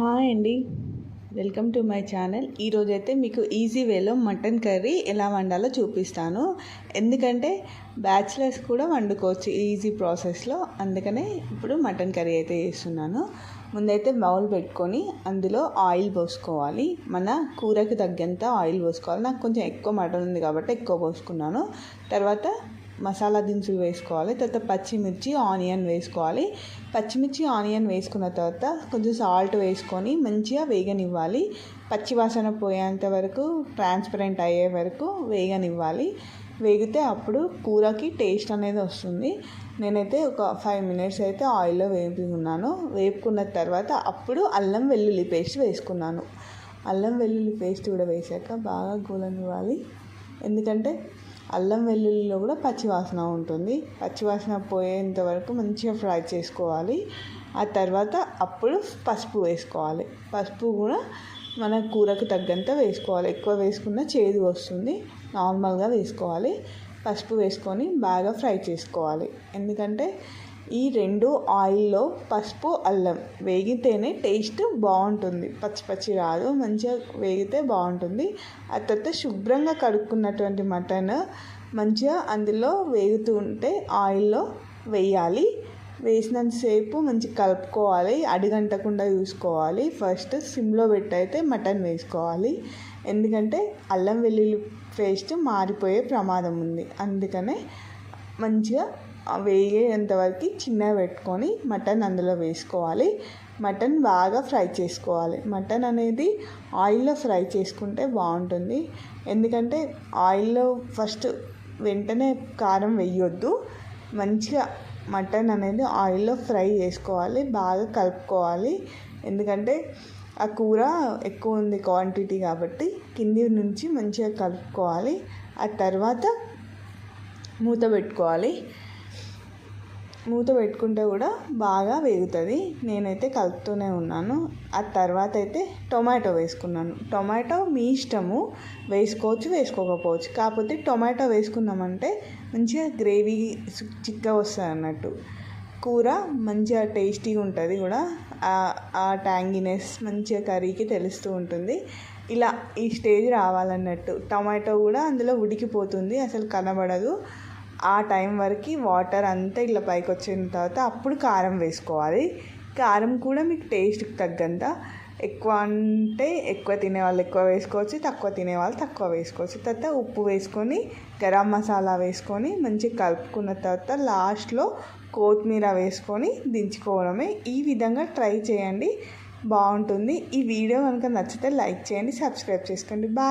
Hi అండి. Welcome to my channel. ఈరోజైతే మీకు ఈజీ వేలో మటన్ కర్రీ ఎలా వండాలో చూపిస్తాను. ఎందుకంటే బ్యాచిలర్స్ కూడా వండుకోవచ్చు ఈజీ ప్రాసెస్లో. అందుకనే ఇప్పుడు మటన్ కర్రీ అయితే చేస్తున్నాను. ముందైతే బౌల్ పెట్టుకొని అందులో ఆయిల్ పోసుకోవాలి. మన కూరకు తగ్గంత ఆయిల్ పోసుకోవాలి. నాకు కొంచెం ఎక్కువ మటన్ ఉంది కాబట్టి ఎక్కువ పోసుకున్నాను. తర్వాత మసాలా దినుసులు వేసుకోవాలి తర్వాత పచ్చిమిర్చి ఆనియన్ వేసుకోవాలి. పచ్చిమిర్చి ఆనియన్ వేసుకున్న తర్వాత కొంచెం సాల్ట్ వేసుకొని మంచిగా వేగనివ్వాలి. పచ్చి వాసన పోయేంత వరకు ట్రాన్స్పరెంట్ అయ్యే వరకు వేగనివ్వాలి. వేగితే అప్పుడు కూరకి టేస్ట్ అనేది వస్తుంది. నేనైతే ఒక ఫైవ్ మినిట్స్ అయితే ఆయిల్లో వేపుకున్నాను. వేపుకున్న తర్వాత అప్పుడు అల్లం వెల్లుల్లి పేస్ట్ వేసుకున్నాను. అల్లం వెల్లుల్లి పేస్ట్ కూడా వేసాక బాగా గోలనివ్వాలి. ఎందుకంటే అల్లం వెల్లుల్లిలో కూడా పచ్చివాసన ఉంటుంది. పచ్చివాసన పోయేంత వరకు మంచిగా ఫ్రై చేసుకోవాలి. ఆ తర్వాత అప్పుడు పసుపు వేసుకోవాలి. పసుపు కూడా మన కూరకు తగ్గంత వేసుకోవాలి. ఎక్కువ వేసుకున్న చేదు వస్తుంది. నార్మల్గా వేసుకోవాలి. పసుపు వేసుకొని బాగా ఫ్రై చేసుకోవాలి. ఎందుకంటే ఈ రెండు ఆయిల్లో పసుపు అల్లం వేగితేనే టేస్ట్ బాగుంటుంది. పచ్చి పచ్చి రాదు మంచిగా వేగితే బాగుంటుంది. ఆ తర్వాత శుభ్రంగా కడుక్కున్నటువంటి మటన్ మంచిగా అందులో వేగుతూ ఉంటే ఆయిల్లో వేయాలి. వేసినంతసేపు మంచిగా కలుపుకోవాలి అడిగంటకుండా చూసుకోవాలి. ఫస్ట్ సిమ్లో పెట్టయితే మటన్ వేసుకోవాలి. ఎందుకంటే అల్లం వెల్లుల్లి పేస్ట్ మారిపోయే ప్రమాదం ఉంది. అందుకనే మంచిగా వేగేంతవరకు చిన్నగా పెట్టుకొని మటన్ అందులో వేసుకోవాలి. మటన్ బాగా ఫ్రై చేసుకోవాలి. మటన్ అనేది ఆయిల్లో ఫ్రై చేసుకుంటే బాగుంటుంది. ఎందుకంటే ఆయిల్లో ఫస్ట్ వెంటనే కారం వేయొద్దు. మంచిగా మటన్ అనేది ఆయిల్లో ఫ్రై చేసుకోవాలి. బాగా కలుపుకోవాలి. ఎందుకంటే ఆ కూర ఎక్కువ ఉంది క్వాంటిటీ కాబట్టి కింది నుంచి మంచిగా కలుపుకోవాలి. ఆ తర్వాత మూత పెట్టుకోవాలి. మూత పెట్టుకుంటే కూడా బాగా వేగుతుంది. నేనైతే కలుపుతూనే ఉన్నాను. ఆ తర్వాత అయితే టొమాటో వేసుకున్నాను. టొమాటో మీ ఇష్టము. వేసుకోవచ్చు వేసుకోకపోవచ్చు. కాకపోతే టొమాటో వేసుకున్నామంటే మంచిగా గ్రేవీ చిక్కగా వస్తుంది అన్నట్టు. కూర మంచిగా టేస్టీగా ఉంటుంది కూడా. ఆ ట్యాంగినెస్ మంచిగా కర్రీకి తెలుస్తూ ఉంటుంది. ఇలా ఈ స్టేజ్ రావాలన్నట్టు. టమాటో కూడా అందులో ఉడికిపోతుంది. అసలు కనబడదు. ఆ టైం వరకు వాటర్ అంతా ఇట్లా పైకి వచ్చిన తర్వాత అప్పుడు కారం వేసుకోవాలి. కారం కూడా మీకు టేస్ట్కి తగ్గంత. ఎక్కువ అంటే ఎక్కువ తినేవాళ్ళు ఎక్కువ వేసుకోవచ్చు తక్కువ తినేవాళ్ళు తక్కువ వేసుకోవచ్చు. తర్వాత ఉప్పు వేసుకొని గరం మసాలా వేసుకొని మంచిగా కలుపుకున్న తర్వాత లాస్ట్లో కొత్తిమీర వేసుకొని దించుకోవడమే. ఈ విధంగా ట్రై చేయండి. బాగుంటుంది. ఈ వీడియో కనుక నచ్చితే లైక్ చేయండి సబ్స్క్రైబ్ చేసుకోండి. బాయ్.